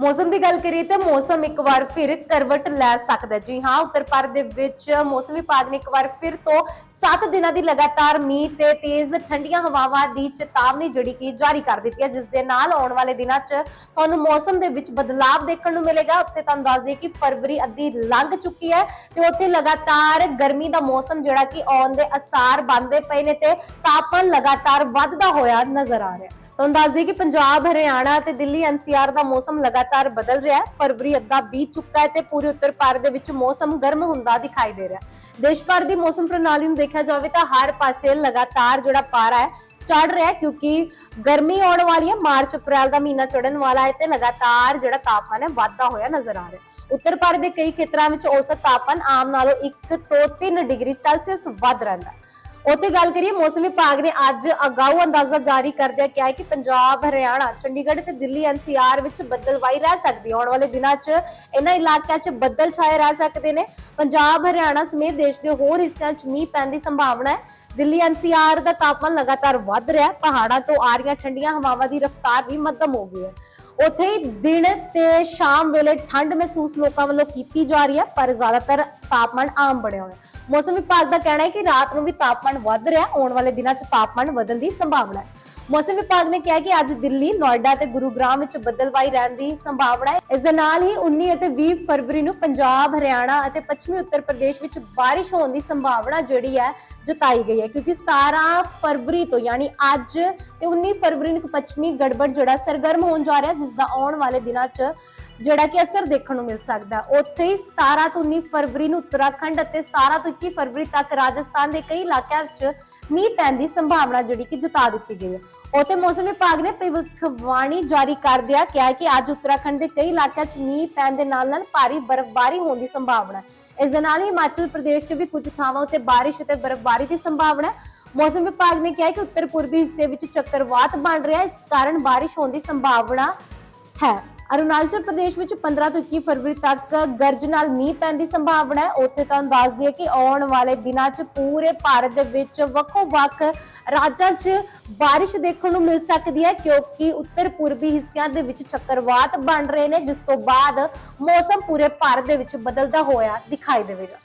ਮੌਸਮ ਦੀ ਗੱਲ ਕਰੀਏ ਤਾਂ ਮੌਸਮ ਇੱਕ ਵਾਰ ਫਿਰ ਕਰਵਟ ਲੈ ਸਕਦਾ ਜੀ ਹਾਂ, ਉੱਤਰ ਭਾਰਤ ਦੇ ਵਿੱਚ ਮੌਸਮ ਵਿਭਾਗ ਨੇ ਇੱਕ ਵਾਰ ਫਿਰ ਤੋਂ 7 ਦਿਨਾਂ ਦੀ ਲਗਾਤਾਰ ਮੀਂਹ ਤੇ ਤੇਜ਼ ਠੰਡੀਆਂ ਹਵਾਵਾਂ ਦੀ ਚੇਤਾਵਨੀ ਜਿਹੜੀ ਕਿ ਜਾਰੀ ਕਰ ਦਿੱਤੀ ਹੈ। ਜਿਸ ਦੇ ਨਾਲ ਆਉਣ ਵਾਲੇ ਦਿਨਾਂ 'ਚ ਤੁਹਾਨੂੰ ਮੌਸਮ ਦੇ ਵਿੱਚ ਬਦਲਾਅ ਦੇਖਣ ਨੂੰ ਮਿਲੇਗਾ। ਉੱਥੇ ਤੁਹਾਨੂੰ ਦੱਸ ਦਈਏ ਕਿ ਫਰਵਰੀ ਅੱਧੀ ਲੰਘ ਚੁੱਕੀ ਹੈ ਤੇ ਉੱਥੇ ਲਗਾਤਾਰ ਗਰਮੀ ਦਾ ਮੌਸਮ ਜਿਹੜਾ ਕਿ ਆਉਣ ਦੇ ਅਸਾਰ ਬਣਦੇ ਪਏ ਨੇ ਤੇ ਤਾਪਮਾਨ ਲਗਾਤਾਰ ਵੱਧਦਾ ਹੋਇਆ ਨਜ਼ਰ ਆ ਰਿਹਾ ਹੈ। ਤੁਹਾਨੂੰ ਦੱਸ ਦਈਏ ਕਿ ਪੰਜਾਬ, ਹਰਿਆਣਾ ਤੇ ਦਿੱਲੀ ਐਨਸੀਆਰ ਦਾ ਮੌਸਮ ਲਗਾਤਾਰ ਬਦਲ ਰਿਹਾ ਹੈ। ਫਰਵਰੀ ਅੱਧਾ ਬੀਤ ਚੁੱਕਾ ਹੈ ਤੇ ਪੂਰੇ ਉੱਤਰ ਭਾਰਤ ਦੇ ਵਿੱਚ ਮੌਸਮ ਗਰਮ ਹੁੰਦਾ ਦਿਖਾਈ ਦੇ ਰਿਹਾ ਹੈ। ਦੇਸ਼ ਭਰ ਦੀ ਮੌਸਮ ਪ੍ਰਣਾਲੀ ਨੂੰ ਦੇਖਿਆ ਜਾਵੇ ਤਾਂ ਹਰ ਪਾਸੇ ਲਗਾਤਾਰ ਜਿਹੜਾ ਪਾਰਾ ਹੈ ਚੜ ਰਿਹਾ ਕਿਉਂਕਿ ਗਰਮੀ ਆਉਣ ਵਾਲੀ ਹੈ। ਮਾਰਚ, ਅਪ੍ਰੈਲ ਦਾ ਮਹੀਨਾ ਚੜਨ ਵਾਲਾ ਹੈ ਤੇ ਲਗਾਤਾਰ ਜਿਹੜਾ ਤਾਪਮਾਨ ਹੈ ਵੱਧਦਾ ਹੋਇਆ ਨਜ਼ਰ ਆ ਰਿਹਾ ਉੱਤਰ ਭਾਰਤ ਦੇ ਕਈ ਖੇਤਰਾਂ ਵਿੱਚ ਔਸਤ ਤਾਪਮਾਨ ਆਮ ਨਾਲੋਂ 1 ਤੋਂ 3 ਡਿਗਰੀ ਸੈਲਸੀਅਸ ਵੱਧ ਰਹਿੰਦਾ ਹੈ। ਉੱਥੇ ਗੱਲ ਕਰੀਏ, ਮੌਸਮ ਵਿਭਾਗ ਨੇ ਅੱਜ ਅਗਾਊ ਅੰਦਾਜ਼ਾ ਜਾਰੀ ਕਰਦਿਆਂ ਕਿਹਾ ਹੈ ਕਿ ਪੰਜਾਬ, ਹਰਿਆਣਾ, ਚੰਡੀਗੜ੍ਹ ਤੇ ਦਿੱਲੀ ਐਨਸੀਆਰ ਵਿੱਚ ਬੱਦਲਵਾਈ ਰਹਿ ਸਕਦੀ। ਹੈ ਆਉਣ ਵਾਲੇ ਦਿਨਾਂ 'ਚ ਇਹਨਾਂ ਇਲਾਕਿਆਂ 'ਚ ਬੱਦਲ ਛਾਏ ਰਹਿ ਸਕਦੇ ਨੇ। ਪੰਜਾਬ, ਹਰਿਆਣਾ ਸਮੇਤ ਦੇਸ਼ ਦੇ ਹੋਰ ਹਿੱਸਿਆਂ 'ਚ ਮੀਂਹ ਪੈਣ ਦੀ ਸੰਭਾਵਨਾ ਹੈ। ਦਿੱਲੀ ਐਨਸੀਆਰ ਦਾ ਤਾਪਮਾਨ ਲਗਾਤਾਰ ਵੱਧ ਰਿਹਾ ਹੈ। ਪਹਾੜਾਂ ਤੋਂ ਆ ਰਹੀਆਂ ਠੰਡੀਆਂ ਹਵਾਵਾਂ ਦੀ ਰਫ਼ਤਾਰ ਵੀ ਮੱਧਮ ਹੋ ਗਈ ਹੈ। ਉੱਥੇ ਹੀ ਦਿਨ ਤੇ ਸ਼ਾਮ ਵੇਲੇ ਠੰਡ ਮਹਿਸੂਸ ਲੋਕਾਂ ਵੱਲੋਂ ਕੀਤੀ ਜਾ ਰਹੀ ਹੈ, ਪਰ ਜ਼ਿਆਦਾਤਰ ਤਾਪਮਾਨ ਆਮ ਬਣਿਆ ਹੋਇਆ ਮੌਸਮ ਵਿਭਾਗ ਦਾ ਕਹਿਣਾ ਹੈ ਕਿ ਰਾਤ ਨੂੰ ਵੀ ਤਾਪਮਾਨ ਵੱਧ ਰਿਹਾ ਆਉਣ ਵਾਲੇ ਦਿਨਾਂ 'ਚ ਤਾਪਮਾਨ ਵਧਣ ਦੀ ਸੰਭਾਵਨਾ ਹੈ। ਮੌਸਮ ਵਿਭਾਗ ਨੇ ਕਿਹਾ ਕਿ ਅੱਜ ਦਿੱਲੀ, ਨੋਇਡਾ ਤੇ ਗੁਰੂਗ੍ਰਾਮ ਵਿੱਚ ਬੱਦਲਵਾਈ ਰਹਿਣ ਦੀ ਸੰਭਾਵਨਾ ਹੈ। ਇਸ ਦੇ ਨਾਲ ਹੀ 19 ਅਤੇ 20 ਫਰਵਰੀ ਨੂੰ ਪੰਜਾਬ, ਹਰਿਆਣਾ ਅਤੇ ਪੱਛਮੀ ਉੱਤਰ ਪ੍ਰਦੇਸ਼ ਵਿੱਚ ਬਾਰਿਸ਼ ਹੋਣ ਦੀ ਸੰਭਾਵਨਾ ਜਿਹੜੀ ਹੈ ਜਤਾਈ ਗਈ ਹੈ। ਕਿਉਂਕਿ 17 ਫਰਵਰੀ ਤੋਂ ਯਾਨੀ ਅੱਜ ਤੇ 19 ਫਰਵਰੀ ਨੂੰ ਪੱਛਮੀ ਗੜਬੜ ਜਿਹੜਾ ਸਰਗਰਮ ਹੋਣ ਜਾ ਰਿਹਾ ਹੈ, ਜਿਸ ਦਾ ਆਉਣ ਵਾਲੇ ਦਿਨਾਂ 'ਚ ਜਿਹੜਾ ਕਿ ਅਸਰ ਦੇਖਣ ਨੂੰ ਮਿਲ ਸਕਦਾ। ਹੈ। ਉੱਥੇ ਹੀ 17 ਤੋਂ 19 ਫਰਵਰੀ ਨੂੰ ਉੱਤਰਾਖੰਡ ਅਤੇ 17 ਤੋਂ 21 ਫਰਵਰੀ ਤੱਕ ਰਾਜਸਥਾਨ ਦੇ ਕਈ ਇਲਾਕਿਆਂ ਵਿੱਚ ਮੀਂਹ ਪੈਣ ਦੀ ਸੰਭਾਵਨਾ ਜਿਹੜੀ ਕਿ ਜਤਾ ਦਿੱਤੀ ਗਈ ਹੈ। ਉੱਥੇ ਮੌਸਮ ਵਿਭਾਗ ਨੇ ਭਵਿੱਖਬਾਣੀ ਜਾਰੀ ਕਰਦਿਆਂ ਕਿਹਾ ਕਿ ਅੱਜ ਉੱਤਰਾਖੰਡ ਦੇ ਕਈ ਇਲਾਕਿਆਂ 'ਚ ਮੀਂਹ ਪੈਣ ਦੇ ਨਾਲ ਨਾਲ ਭਾਰੀ ਬਰਫ਼ਬਾਰੀ ਹੋਣ ਦੀ ਸੰਭਾਵਨਾ ਹੈ। ਇਸ ਦੇ ਨਾਲ ਹੀ ਹਿਮਾਚਲ ਪ੍ਰਦੇਸ਼ 'ਚ ਵੀ ਕੁਝ ਥਾਵਾਂ ਉੱਤੇ ਬਾਰਿਸ਼ ਅਤੇ ਬਰਫ਼ਬਾਰੀ ਦੀ ਸੰਭਾਵਨਾ ਹੈ। ਮੌਸਮ ਵਿਭਾਗ ਨੇ ਕਿਹਾ ਕਿ ਉੱਤਰ ਪੂਰਬੀ ਹਿੱਸੇ ਵਿੱਚ ਚੱਕਰਵਾਤ ਬਣ ਰਿਹਾ ਹੈ। ਇਸ ਕਾਰਨ ਬਾਰਿਸ਼ ਹੋਣ ਦੀ ਸੰਭਾਵਨਾ ਹੈ। ਅਰੁਣਾਚਲ ਪ੍ਰਦੇਸ਼ ਵਿੱਚ 15 ਤੋਂ 21 ਫਰਵਰੀ ਤੱਕ ਗਰਜ ਨਾਲ ਮੀਂਹ ਪੈਣ ਦੀ ਸੰਭਾਵਨਾ ਹੈ। ਉੱਥੇ ਤੁਹਾਨੂੰ ਦੱਸ ਦਈਏ ਕਿ ਆਉਣ ਵਾਲੇ ਦਿਨਾਂ 'ਚ ਪੂਰੇ ਭਾਰਤ ਦੇ ਵਿੱਚ ਵੱਖੋ-ਵੱਖ ਰਾਜਾਂ 'ਚ ਬਾਰਿਸ਼ ਦੇਖਣ ਨੂੰ ਮਿਲ ਸਕਦੀ ਹੈ, ਕਿਉਂਕਿ ਉੱਤਰ ਪੂਰਬੀ ਹਿੱਸਿਆਂ ਦੇ ਵਿੱਚ ਚੱਕਰਵਾਤ ਬਣ ਰਹੇ ਨੇ, ਜਿਸ ਤੋਂ ਬਾਅਦ ਮੌਸਮ ਪੂਰੇ ਭਾਰਤ ਦੇ ਵਿੱਚ ਬਦਲਦਾ ਹੋਇਆ ਦਿਖਾਈ ਦੇਵੇਗਾ।